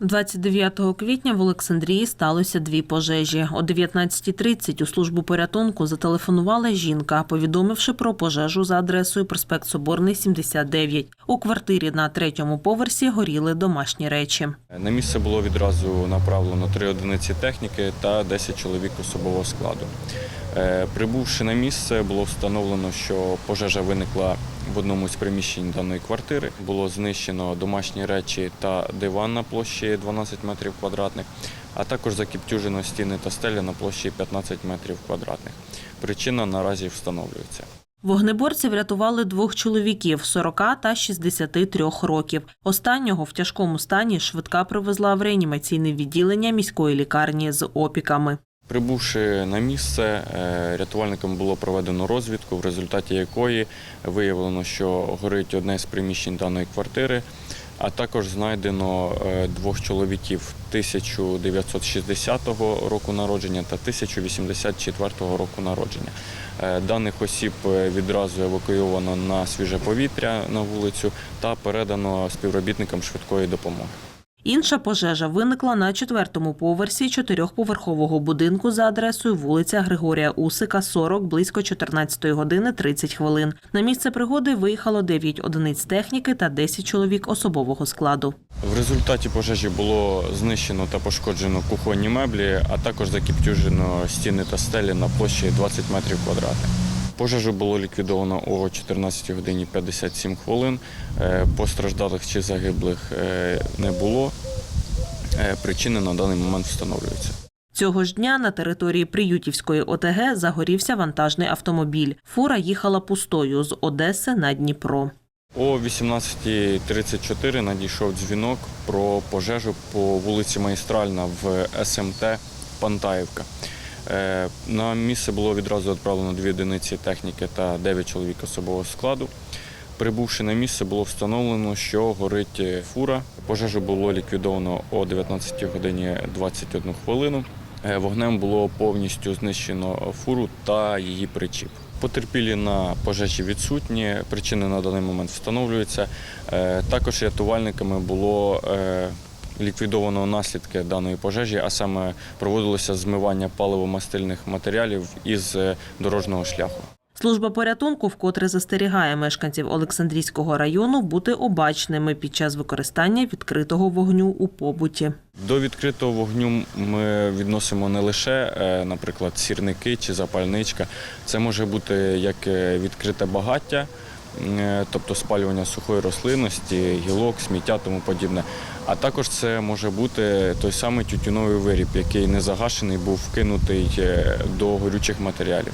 29 квітня в Олександрії сталося дві пожежі. О 19.30 у службу порятунку зателефонувала жінка, повідомивши про пожежу за адресою проспект Соборний, 79. У квартирі на третьому поверсі горіли домашні речі. На місце було відразу направлено три одиниці техніки та 10 чоловік особового складу. Е, Прибувши на місце, було встановлено, що пожежа виникла в одному з приміщень даної квартири. Було знищено домашні речі та диван на площі 12 метрів квадратних, а також закіптюжено стіни та стеля на площі 15 метрів квадратних. Причина наразі встановлюється. Вогнеборці врятували двох чоловіків 40 та 63 років. Останнього в тяжкому стані швидка привезла в реанімаційне відділення міської лікарні з опіками. Прибувши на місце, е, рятувальникам було проведено розвідку, в результаті якої виявлено, що горить одне з приміщень даної квартири, а також знайдено е, двох чоловіків 1960 року народження та 1084 року народження. Е, Даних осіб відразу евакуйовано на свіже повітря на вулицю та передано співробітникам швидкої допомоги. Інша пожежа виникла на четвертому поверсі чотирьохповерхового будинку за адресою вулиця Григорія Усика, 40, близько 14 години 30 хвилин. На місце пригоди виїхало 9 одиниць техніки та 10 чоловік особового складу. В результаті пожежі було знищено та пошкоджено кухонні меблі, а також закіптюжено стіни та стелі на площі 20 метрів квадратних. Пожежу було ліквідовано о 14 годині 57 хвилин. Е, Постраждалих чи загиблих е, не було. Е, Причини на даний момент встановлюються. Цього ж дня на території Приютівської ОТГ загорівся вантажний автомобіль. Фура їхала пустою з Одеси на Дніпро. О 18.34 надійшов дзвінок про пожежу по вулиці Магістральна в СМТ Пантаївка. Е, На місце було відразу відправлено дві одиниці техніки та 9 чоловік особового складу. Прибувши на місце, було встановлено, що горить е, фура. Пожежу було ліквідовано о 19 годині 21 хвилину. Е, Вогнем було повністю знищено фуру та її причіп. Потерпілі на пожежі відсутні, причини на даний момент встановлюються. Також рятувальниками було ліквідовано наслідки даної пожежі, а саме проводилося змивання паливо-мастильних матеріалів із е, дорожнього шляху. Служба порятунку вкотре застерігає мешканців Олександрійського району бути обачними під час використання відкритого вогню у побуті. До відкритого вогню ми відносимо не лише, е, наприклад, сірники чи запальничка. Це може бути як е, відкрите багаття, тобто спалювання сухої рослинності, гілок, сміття, тому подібне. А також це може бути той самий тютюновий виріб, який не загашений, був вкинутий е, до горючих матеріалів.